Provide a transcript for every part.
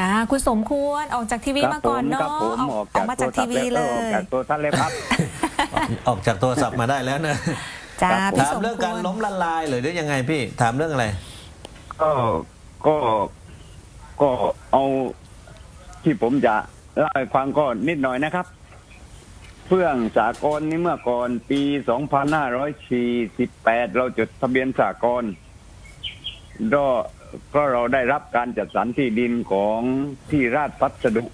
อ่าคุณสมควรออกจากทีวีครับมาก่อนเนาะผมครับผมออกออกออกมาจากทีวีเลออกยจากตัวท่านเลยครับ ออกจากโทรศัพท์มาได้แล้วเนะจ้าครับ พี่ถามสมเรื่องควการรล้มละลายหรือยังไงพี่ถามเรื่องอะไร ก็ก็ก็เอาที่ผมจะเล่าให้ฟังก็นิดหน่อยนะครับ เพื่องสากลนี้เมื่อก่อนปี 2548 เราจดทะเบียนสากล ก็ก็เราได้รับการจัดสรรที่ดินของที่ราชพัสดุ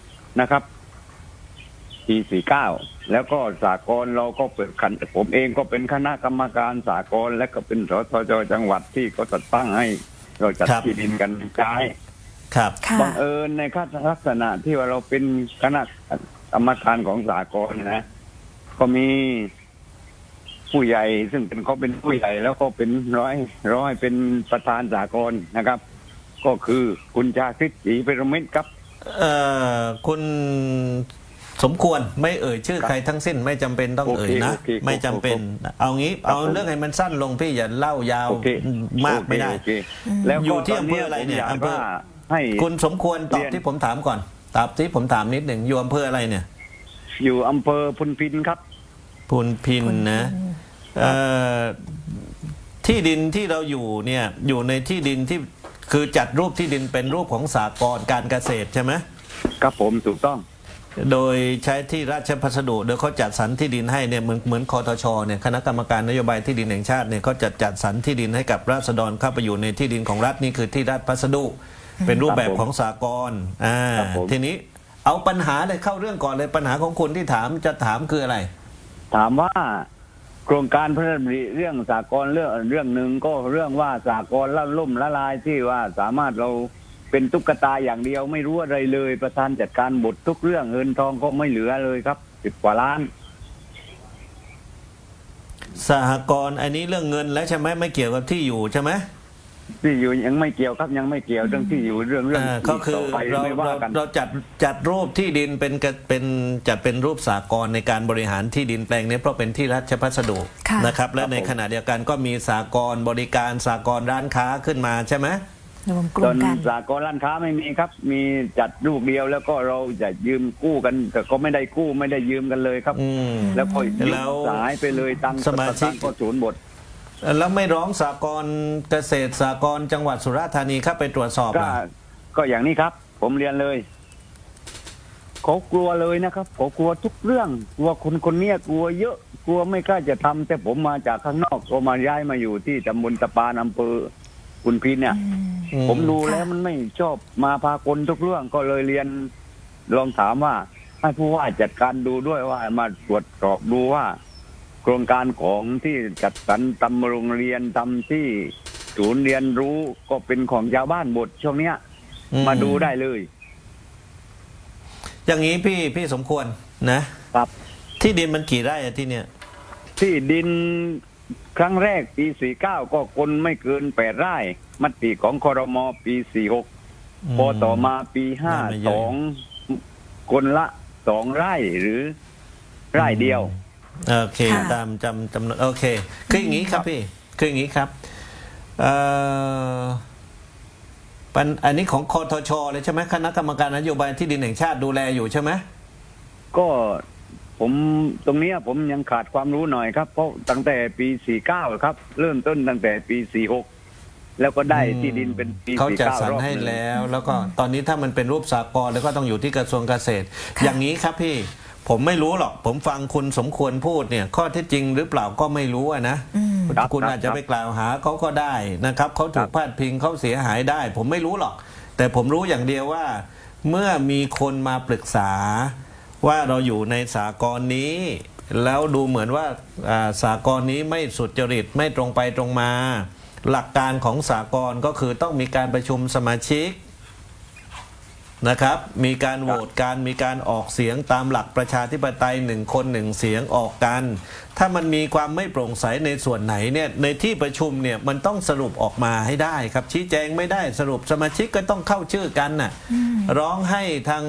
นะครับ ปี 49 แล้วก็สากลเราก็เปิดคันผมเองก็เป็นคณะกรรมการสากลและก็เป็นสทจจังหวัดที่ก็จัดตั้งให้ เราจัดครับ ที่ดินกันใช้ครับ ค่ะ บังเอิญในลักษณะที่ว่าเราเป็นคณะกรรมการของสากลนะ ก็มี ผู้ใหญ่ซึ่งเป็นเขาเป็นผู้ใหญ่แล้วก็เป็นร้อยร้อยเป็นประธานสากลนะครับ ก็คือคุณชาคริตศรีเปรมิตรครับ เอ่อคุณสมควรไม่เอ่ยชื่อครับใครทั้งสิ้นไม่จำเป็นต้องโอเคเอ่ยนะโอเคไม่จำเป็น เอางี้ครับเอาผมเรื่องให้มันสั้นลงพี่อย่าเล่ายาวโอเคมากไม่ได้โอเคโอเคแล้วอยู่ก็ที่ตนอำเภออะไรเนี่ยผมากอำเภอว่าให้คุณสมควรตอบเรียนที่ผมถามก่อน ตอบที่ผมถามนิดหนึ่งอยู่อำเภออะไรเนี่ย อยู่อำเภอพุนพินครับพูนพินคุณนะพินเอ่อ ที่ดินที่เราอยู่เนี่ยอยู่ในที่ดินที่คือจัดรูปที่ดินเป็นรูปของสากลการเกษตรใช่ไหมครับผมถูกต้อง โดยใช้ที่ราชพัสดุโดยเขาจัดสรรที่ดินให้เนี่ยเหมือนเหมือนคอทชเนี่ยคณะกรรมการนโยบายที่ดินแห่งชาติเนี่ยเขาจัดจัดสรรที่ดินให้กับราษฎรเข้าไปอยู่ในที่ดินของรัฐนี่คือที่ราชพัสดุ เป็นรูปแบบของสากลอ่าครับผมทีนี้เอาปัญหาเลยเข้าเรื่องก่อนเลยปัญหาของคุณที่ถามจะถามคืออะไร ถามว่า โครงการพระราชดำริเรื่องสากลเรื่องเรื่องหนึ่งก็เรื่องว่าสากลละล่มละลายที่ว่าสามารถเราเป็นตุ๊กตาอย่างเดียวไม่รู้อะไรเลย ประธานจัดการบททุกเรื่องเงินทองก็ไม่เหลือเลยครับสิบกว่าล้านสหกรณ์อันนี้เรื่องเงินแล้วใช่ไหมไม่เกี่ยวกับที่อยู่ใช่ไหม ที่อยู่ยังไม่เกี่ยวครับยังไม่เกี่ยวเรื่องที่อยู่เรื่องเรื่องอ่าก็คือต่อไปเราไม่ว่าเรากัน เราจัดจัดรูปที่ดินเป็นกระเป็นจัดเป็นรูปสากลในการบริหารที่ดินแปลงนี้เพราะเป็นที่ราชพัสดุค่ะ นะครับ และในขณะเดียวกันก็มีสากลบริการสากลร้านค้าขึ้นมาใช่ไหม รวมกตลุ่อมนกัน สากลร้านค้าไม่มีครับ มีจัดลูกเดียวแล้วก็เราจะยืมกู้กันแต่ก็ไม่ได้กู้ไม่ได้ยืมกันเลยครับ อืมแล้วก็ยุบแล้วสายไปเลยตังค์สมาชิก ตังค์ก็ศูนย์หมด แล้วไม่ร้องสากลเกษตรสากลจังหวัดสุราษฎร์ธานีเข้าไปตรวจสอบก็ล่ะก็อย่างนี้ครับ ผมเรียนเลยเขากลัวเลยนะครับเขากลัวทุกเรื่องกลัวคนคนเนี้ยกลัวเยอะกลัวไม่กล้าจะทำแต่ผมมาจากข้างนอกก็มาย้ายมาอยู่ที่ตำบลตะปานอำเภอคุนพินเนี่ย อืผมดูค่ะแล้วมันไม่ชอบมาพากลทุกเรื่องก็เลยเรียน ลองถามว่า ให้ผู้ว่าจัดการดูด้วยว่ามาตรวจสอบดูว่า โครงการของที่จัดสรรทำโรงเรียนทำที่ศูนย์เรียนรู้ก็เป็นของชาวบ้านหมดช่วงเนี้ย อืมาดูได้เลย อย่างนี้พี่พี่สมควรนะครับ ที่ดินมันกี่ไร่อะที่เนี่ย ที่ดินครั้งแรกปีสี่เก้าก็คนไม่เกินแปดไร่มติของคอรมอปีสี่หกพอต่อมาปีห้าไม่เยสอะองคนละสองไร่หรือไร่เดียว โอเค ค่ะ ตามจำจำนวนโอเค คืออย่างนี้ครับพี่ คืออย่างนี้ครับเอ่อปันอันนี้ของคอทชเลยใช่ไหมคณะกรรมการนโยบายที่ดินแห่งชาติดูแลอยู่ใช่ไหม ก็ผมตรงเนี้ยผมยังขาดความรู้หน่อยครับ เพราะตั้งแต่ปีสี่เก้าครับ เริ่มต้นตั้งแต่ปีสี่หกแล้วก็ได้ที่ดินเป็นปี เขาสี่จัดเก้าสรรรอบให้หนึ่ง แล้ว แล้วก็ตอนนี้ถ้ามันเป็นรูปสากลแล้วก็ต้องอยู่ที่กระทรวงเกษตร ค่ะอย่างนี้ครับพี่ ผมไม่รู้หรอก ผมฟังคุณสมควรพูดเนี่ยข้อเท็จจริงหรือเปล่าก็ไม่รู้อะนะอืมครับคุณครับอาจจะครับไปกล่าวหาเขาก็ได้นะครับเขาถูครักบพาดพิงเขาเสียหายได้ ผมไม่รู้หรอก แต่ผมรู้อย่างเดียวว่า เมื่อมีคนมาปรึกษา ว่าเราอยู่ในสากลนี้ แล้วดูเหมือนว่าอ่าสากลนี้ไม่สุจริตไม่ตรงไปตรงมา หลักการของสากลก็คือต้องมีการประชุมสมาชิก นะครับ มีการโหวตการมีการออกเสียงตามหลักประชาธิปไตยหนึ่งคนหนึ่งเสียงออกกัน ถ้ามันมีความไม่โปร่งใสในส่วนไหนเนี่ยในที่ประชุมเนี่ยมันต้องสรุปออกมาให้ได้ครับชี้แจงไม่ได้สรุปสมาชิกก็ต้องเข้าชื่อกันน่ะร้องให้ทาง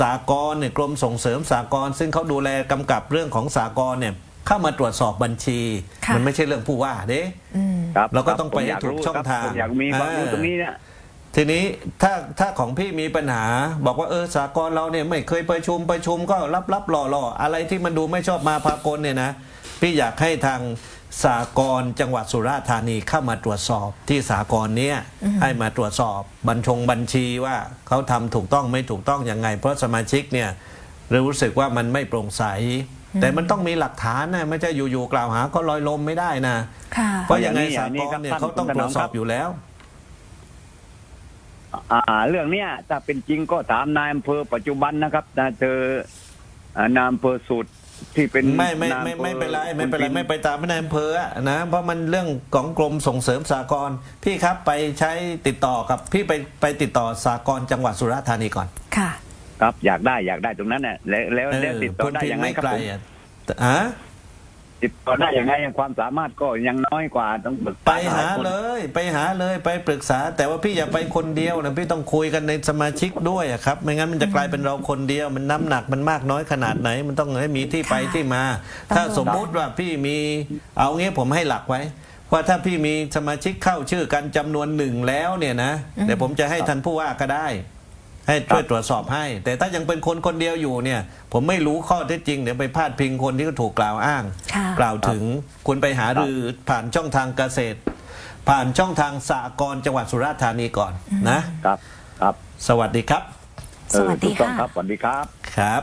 สากลเนี่ยกรมส่งเสริมสากลซึ่งเขาดูแลกำกับเรื่องของสากลเนี่ยเข้ามาตรวจสอบบัญชีค่ะมันไม่ใช่เรื่องผู้ว่าเด้อืมครับเราก็ต้องผมไปให้ยากถูกรู้ช่องครับทางผมอยากมีความรู้อ่าตรงนี้เนี่ย ทีนี้ถ้าถ้าของพี่มีปัญหา บอกว่าเออสากลเราเนี่ยไม่เคยประชุมประชุมก็รับรับรอรออะไรที่มันดูไม่ชอบมาพากลเนี่ยนะพี่อยากให้ทางสากลจังหวัดสุราษฎร์ธานีเข้ามาตรวจสอบที่สากลเนี้ยให้มาตรวจสอบบัญชงบัญชีว่าเขาทำถูกต้องไม่ถูกต้องยังไง เพราะสมาชิกเนี่ยรู้สึกว่ามันไม่โปร่งใส แต่มันต้องมีหลักฐานนะไม่ใช่อยู่ๆกล่าวหาก็ลอยลมไม่ได้นะค่ะเพราะยังไงอย่าสางนี้กครัลบเนี่ยท่านเขาต้องคุณตรวจสถนอมครัอบบอยู่แล้ว อ่า เรื่องเนี้ยถ้าเป็นจริงก็ถามนายอำเภอปัจจุบันนะครับนะเจออ่านายอำเภอสุดที่เป็นไม่ไม่นายไม่อำภอไม่เป็นไรไม่เป็นไรคุณไม่ไปตามนายอำเภออะนะเพราะมันเรื่องของกรมส่งเสริมสากลพี่ครับไปใช้ติดต่อกับพี่ไปไปติดต่อสากลจังหวัดสุราษฎร์ธานีก่อนค่ะ ครับอยากได้อยากได้ตรงนั้นน่ะแล้วแล้วแล้วติดต่อพ้นได้พิษยังไงไม่ครับไกลผมอะฮะ ติดต่อได้ยังไงความสามารถก็ยังน้อยกว่าต้องปรึกษไปหาเลย ไปหาเลยไปปรึกษา แต่ว่าพี่อย่าไปคนเดียวนะพี่ต้องคุยกันในสมาชิกด้วยอะครับ ไม่งั้นมันจะกลายเป็นเราคนเดียว มันน้ำหนักมันมากน้อยขนาดไหน มันต้องให้มีที่ไปที่มา ถ้าสมมุติว่าพี่มีเอางี้ผมให้หลักไว้ ว่าถ้าพี่มีสมาชิกเข้าชื่อกันจำนวนหนึ่งแล้วเนี่ยนะเดี๋ยวผมจะให้ท่านผู้ว่าก็ได้ ให้ช่วยตรวจสอบให้ แต่ถ้ายังเป็นคนคนเดียวอยู่เนี่ย ผมไม่รู้ข้อเท็จจริงเดี๋ยวไปพาดพิงคนที่เขาถูกกล่าวอ้างค่ะกล่าวถึงคุณไปหารือผ่านช่องทางเกษตร ผ่านช่องทางสากลจังหวัดสุราษฎร์ธานีก่อนนะครับครับ สวัสดีครับเออสวัสดีถูกต้องค่ะ ครับสวัสดีครับครับ